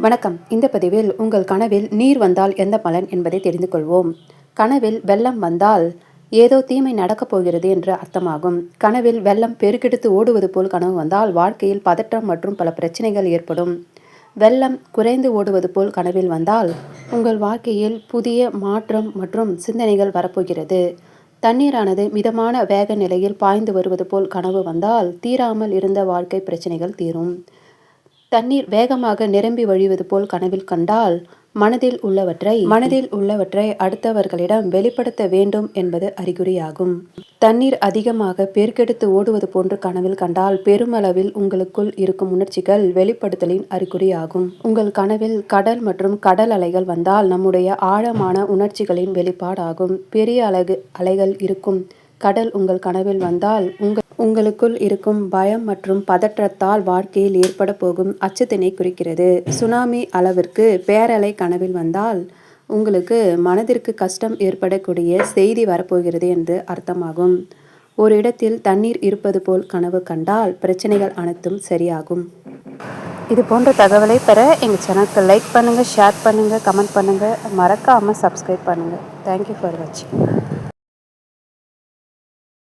வணக்கம். இந்த பதிவில் உங்கள் கனவில் நீர் வந்தால் எந்த பலன் என்பதை தெரிந்து கொள்வோம். கனவில் வெள்ளம் வந்தால் ஏதோ தீமை நடக்கப் போகிறது என்று அர்த்தமாகும். கனவில் வெள்ளம் பெருக்கெடுத்து ஓடுவது போல் கனவு வந்தால் வாழ்க்கையில் பதற்றம் மற்றும் பல பிரச்சனைகள் ஏற்படும். வெள்ளம் குறைந்து ஓடுவது போல் கனவில் வந்தால் உங்கள் வாழ்க்கையில் புதிய மாற்றம் மற்றும் சிந்தனைகள் வரப்போகிறது. தண்ணீரானது மிதமான வேக நிலையில் பாய்ந்து வருவது போல் கனவு வந்தால் தீராமல் இருந்த வாழ்க்கை பிரச்சனைகள் தீரும். தண்ணீர் வேகமாக நிரம்பி வழிவது போல் கனவில் கண்டால் மனதில் உள்ளவற்றை மனதில் உள்ளவற்றை அடுத்தவர்களிடம் வெளிப்படுத்த வேண்டும் என்பது அறிகுறியாகும். தண்ணீர் அதிகமாக பெருக்கெடுத்து ஓடுவது போன்று கனவில் கண்டால் பெருமளவில் உங்களுக்குள் இருக்கும் உணர்ச்சிகள் வெளிப்படுத்தலின் அறிகுறியாகும். உங்கள் கனவில் கடல் மற்றும் கடல் அலைகள் வந்தால் நம்முடைய ஆழமான உணர்ச்சிகளின் வெளிப்பாடாகும். பெரிய அழகு அலைகள் இருக்கும். கடல் உங்கள் கனவில் வந்தால் உங்கள் உங்களுக்குள் இருக்கும் பயம் மற்றும் பதற்றத்தால் வாழ்க்கையில் ஏற்பட போகும் அச்சத்தினை குறிக்கிறது. சுனாமி அளவிற்கு பேரலை கனவில் வந்தால் உங்களுக்கு மனதிற்கு கஷ்டம் ஏற்படக்கூடிய செய்தி வரப்போகிறது என்று அர்த்தமாகும். ஒரு இடத்தில் தண்ணீர் இருப்பது போல் கனவு கண்டால் பிரச்சனைகள் அனைத்தும் சரியாகும். இது போன்ற தகவலை பெற எங்கள் சேனலுக்கு லைக் பண்ணுங்கள் ஷேர் பண்ணுங்கள் கமெண்ட் பண்ணுங்கள் மறக்காமல் சப்ஸ்கிரைப் பண்ணுங்கள் தேங்க்யூ ஃபார் வாட்சிங்